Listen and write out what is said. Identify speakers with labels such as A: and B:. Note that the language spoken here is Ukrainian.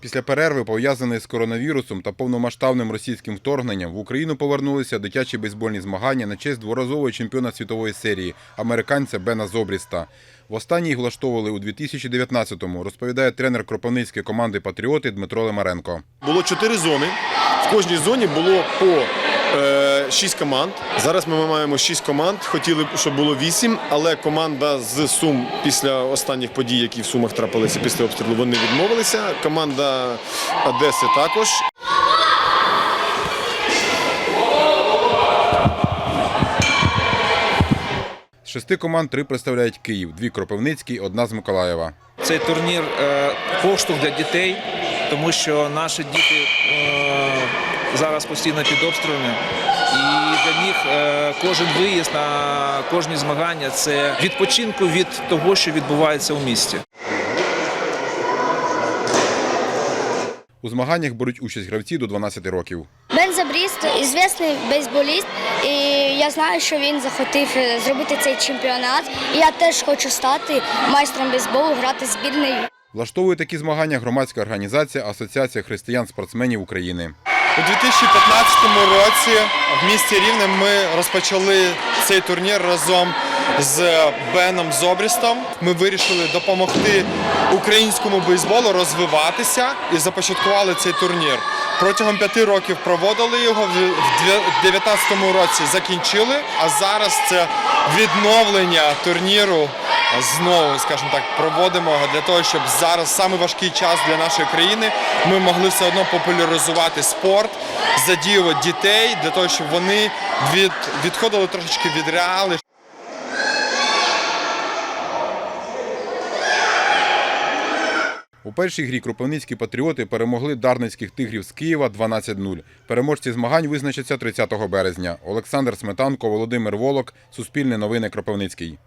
A: Після перерви, пов'язаної з коронавірусом та повномасштабним російським вторгненням, в Україну повернулися дитячі бейсбольні змагання на честь дворазового чемпіона світової серії американця Бена Зобріста. Востаннє їх влаштовували у 2019-му, розповідає тренер кропивницької команди Патріоти Дмитро Лемаренко.
B: Було чотири зони. В кожній зоні було по шість команд. Зараз ми маємо шість команд. Хотіли б, щоб було вісім, але команда з Сум після останніх подій, які в Сумах трапилися після обстрілу, вони відмовилися. Команда Одеси також.
A: З шести команд три представляють Київ, дві Кропивницькі, одна з Миколаєва.
C: Цей турнір е, поштовх для дітей, тому що наші діти е, зараз постійно під обстрілами. І для них е, кожен виїзд на кожні змагання це відпочинку від того, що відбувається у місті.
A: У змаганнях беруть участь гравці до 12 років.
D: Бен Забріст звісний бейсболіст, і я знаю, що він захотів е, зробити цей чемпіонат. І я теж хочу стати майстром бейсболу, грати з збірною.
A: Влаштовує такі змагання громадська організація Асоціація християн-спортсменів України.
E: У 2015 році в місті Рівне ми розпочали цей турнір разом з Беном Зобрістом. Ми вирішили допомогти українському бейсболу розвиватися і започаткували цей турнір. Протягом п'яти років проводили його, в 2019 році закінчили, а зараз це відновлення турніру. Знову, скажімо так, проводимо для того, щоб зараз саме важкий час для нашої країни ми могли все одно популяризувати спорт, задіювати дітей для того, щоб вони від, відходили трошечки від реали,
A: У першій грі кропивницькі патріоти перемогли дарницьких тигрів з Києва 12-0. Переможці змагань визначаться 30 березня. Олександр Сметанко, Володимир Волок, Суспільне новини Кропивницький.